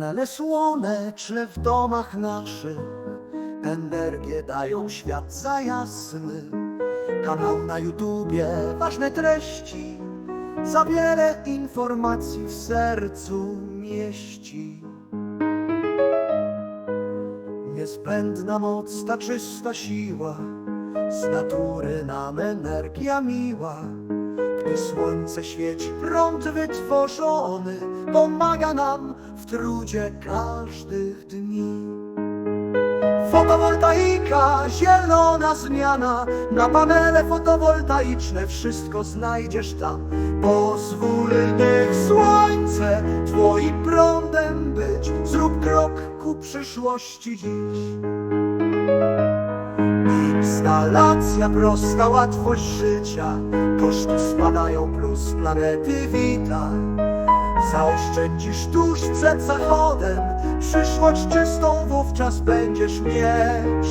Panele słoneczne w domach naszych Energię dają świat za jasny. Kanał na YouTubie, ważne treści Za wiele informacji w sercu mieści. Niezbędna moc, ta czysta siła Z natury nam energia miła Gdy słońce świeci, prąd wytworzony Pomaga nam w trudzie każdych dni. Fotowoltaika, zielona zmiana Na panele fotowoltaiczne wszystko znajdziesz tam. Pozwól niech słońce twoim prądem być. Zrób krok ku przyszłości dziś Instalacja prosta, łatwość życia. Koszty spadają plus planety wita Zaoszczędzisz tuż przed zachodem. Przyszłość czystą wówczas będziesz mieć.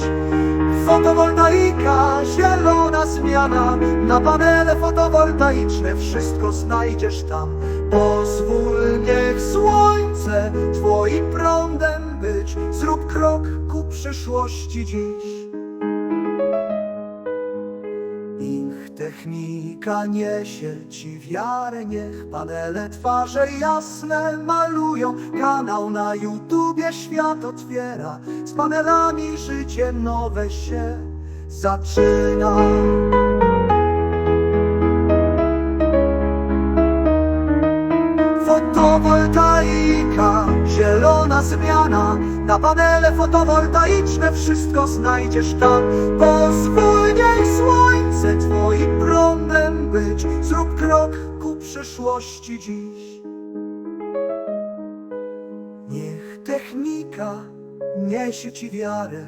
Fotowoltaika, zielona zmiana. Na panele fotowoltaiczne wszystko znajdziesz tam. Pozwól niech słońce twoim prądem być. Zrób krok ku przyszłości dziś technika niesie ci wiarę, niech panele twarze jasne malują. Kanał na YouTubie świat otwiera, z panelami życie nowe się zaczyna. Fotowoltaika, zielona zmiana Na panele fotowoltaiczne wszystko znajdziesz tam Pozwól niech słońce być. Zrób krok ku przyszłości dziś. Niech technika niesie ci wiarę.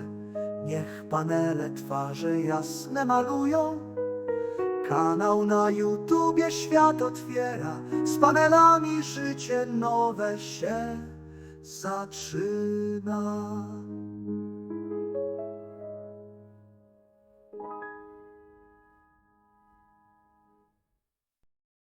Niech panele twarze jasne malują. Kanał na YouTubie świat otwiera. Z panelami życie nowe się zaczyna